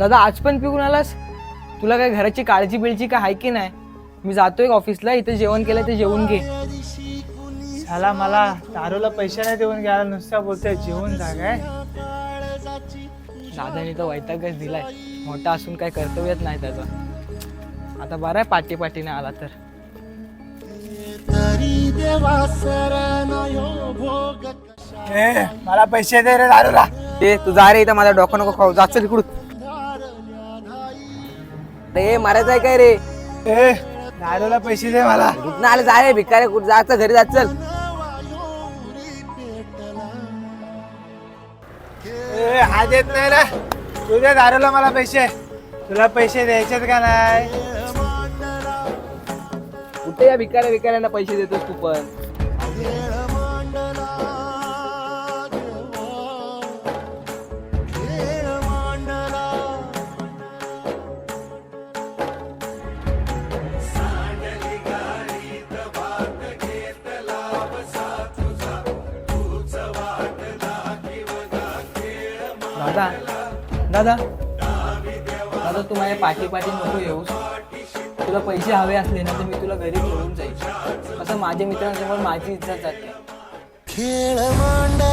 दादा आज पण पिऊन आलास? तुला काय घराची काळजी बिळजी काय आहे की नाही? मी जातोय ऑफिसला इथे जेवण केलं ते जेवून घे. झाला मला दारूला पैसे नाही देऊन घ्यायला नुसता बोलतोय जेवून जागाय दादाने तर वैतागच दिलाय. मोठा असून काय कर्तव्यच नाही त्याचा. आता बरं आहे पाठी पाठीने आला तर. ए मला पैसे दे रे दारूला. ते तू जा रे इथं माझा डोकं नको खाऊ. जास्त तिकडून ते मारायचं आहे काय रे? ए पैसे दे मला. कुठं आले जा रे भिकारी कुठं जायचं घरी जात चल. ए हा देत नाही रे. तुझ्या दारूला मला पैसे. तुला पैसे द्यायचेत का नाही? कुठे या भिकाऱ्या भिकाऱ्यांना पैसे देतोस तू पण? दादा दादा. दादा तू माझ्या पाठी पाठी नको येऊस. तुला पैसे हवे असले ना तर मी तुला घरी घेऊन जाईल असं माझ्या मित्रांसमोर माझी इज्जत जाते. खेळ मांडा